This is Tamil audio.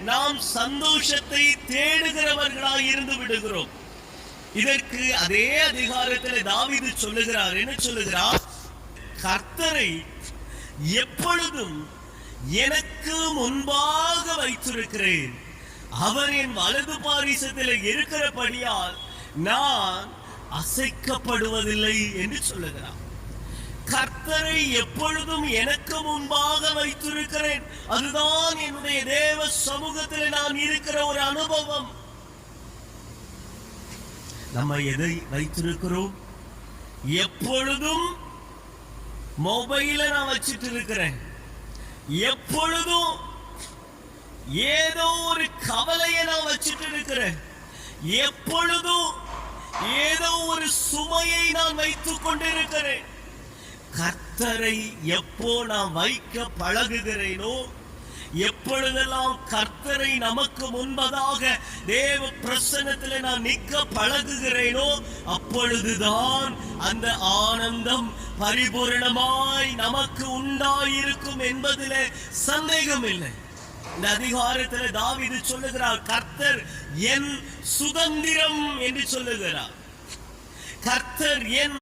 நாம் சந்தோஷத்தை தேடுகிறவர்களாய் இருந்து விடுகிறோம். இதற்கு அதே அதிகாரத்தில் தாவிது சொல்லுகிறார். என்ன சொல்லுகிறார்? கர்த்தரை எப்பொழுதும் எனக்கு முன்பாக வைத்திருக்கிறேன். அவர் என் வலது பாரிசத்தில் இருக்கிறபடியால் நான் அசைக்கப்படுவதில்லை என்று சொல்லுகிறார். கர்த்தரை எப்பொழுதும் எனக்கு முன்பாக வைத்திருக்கிறேன். அதுதான் என்னுடைய தேவ சமூகத்தில் நான் இருக்கிற ஒரு அனுபவம். நம்ம எதை வைத்திருக்கிறோம்? எப்பொழுதும் மொபைல நான் வச்சுட்டு இருக்கிறேன். எப்பொழுதும் ஏதோ ஒரு கவலையை நான் வச்சுட்டு இருக்கிறேன். எப்பொழுதும் ஏதோ ஒரு சுமையை நான் வைத்துக் கொண்டிருக்கிறேன். கர்த்தரை எப்போ நான் வைக்க பழகுகிறேனோ எப்பொழுதெல்லாம் கர்த்தரை நமக்கு முன்பதாக தேவ பிரசனத்தில் நான் நிற்க பழகுகிறேனோ அப்பொழுதுதான் அந்த ஆனந்தம் பரிபூரணமாய் நமக்கு உண்டாயிருக்கும் என்பதில் சந்தேகம் இல்லை இந்த அதிகாரத்தில் தாவிது சொல்லுகிறார் கர்த்தர் என் சுதந்திரம் என்று சொல்லுகிறார். கர்த்தர் என்